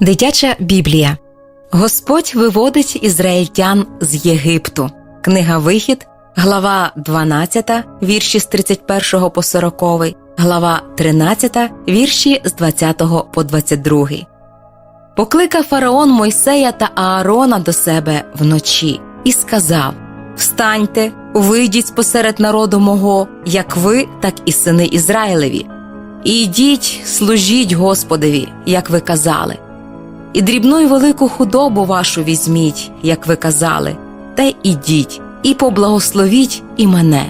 Дитяча Біблія Господь виводить ізраїльтян з Єгипту. Книга Вихід, глава 12, вірші з 31 по 40, глава 13, вірші з 20 по 22. Покликав фараон Мойсея та Аарона до себе вночі і сказав: Встаньте, вийдіть спосеред народу мого, як ви, так і сини Ізраїлеві. І йдіть, служіть Господові, як ви казали. І дрібну й велику худобу вашу візьміть, як ви казали, та ідіть, і поблагословіть і мене.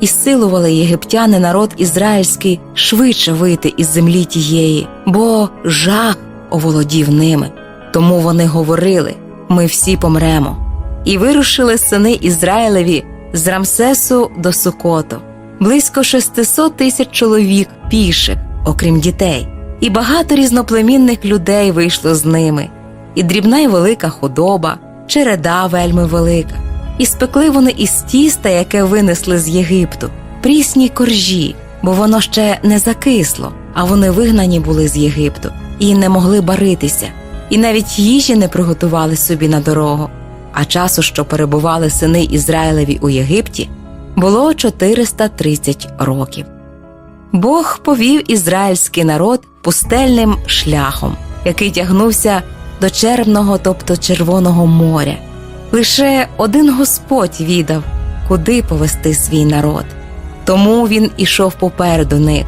І силували єгиптяни народ ізраїльський швидше вийти із землі тієї, бо жах оволодів ними. Тому вони говорили: ми всі помремо. І вирушили сини Ізраїлеві з Рамсесу до Сукоту, близько 600 тисяч чоловік піших, окрім дітей, і багато різноплемінних людей вийшло з ними, і дрібна й велика худоба, череда вельми велика, і спекли вони із тіста, яке винесли з Єгипту, прісні коржі, бо воно ще не закисло, а вони вигнані були з Єгипту і не могли баритися, і навіть їжі не приготували собі на дорогу. А часу, що перебували сини Ізраїлеві у Єгипті, було 430 років. Бог повів ізраїльський народ пустельним шляхом, який тягнувся до червного, тобто Червоного моря. Лише один Господь відав, куди повести свій народ. Тому він ішов попереду них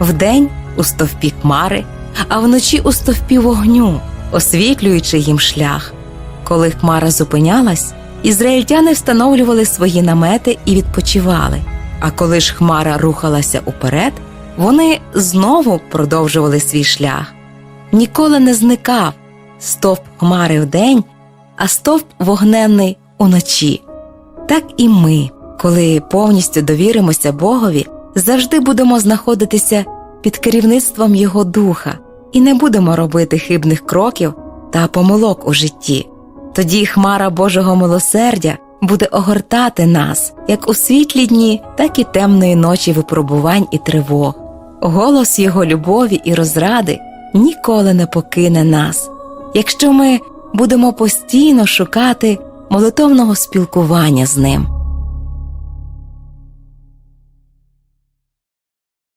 вдень у стовпі хмари, а вночі у стовпі вогню, освітлюючи їм шлях. Коли хмара зупинялась, ізраїльтяни встановлювали свої намети і відпочивали. А коли ж хмара рухалася уперед, вони знову продовжували свій шлях. Ніколи не зникав стовп хмари вдень, а стовп вогненний уночі. Так і ми, коли повністю довіримося Богові, завжди будемо знаходитися під керівництвом Його Духа і не будемо робити хибних кроків та помилок у житті. Тоді хмара Божого милосердя буде огортати нас як у світлі дні, так і темної ночі випробувань і тривог. Голос Його любові і розради ніколи не покине нас, якщо ми будемо постійно шукати молитовного спілкування з ним.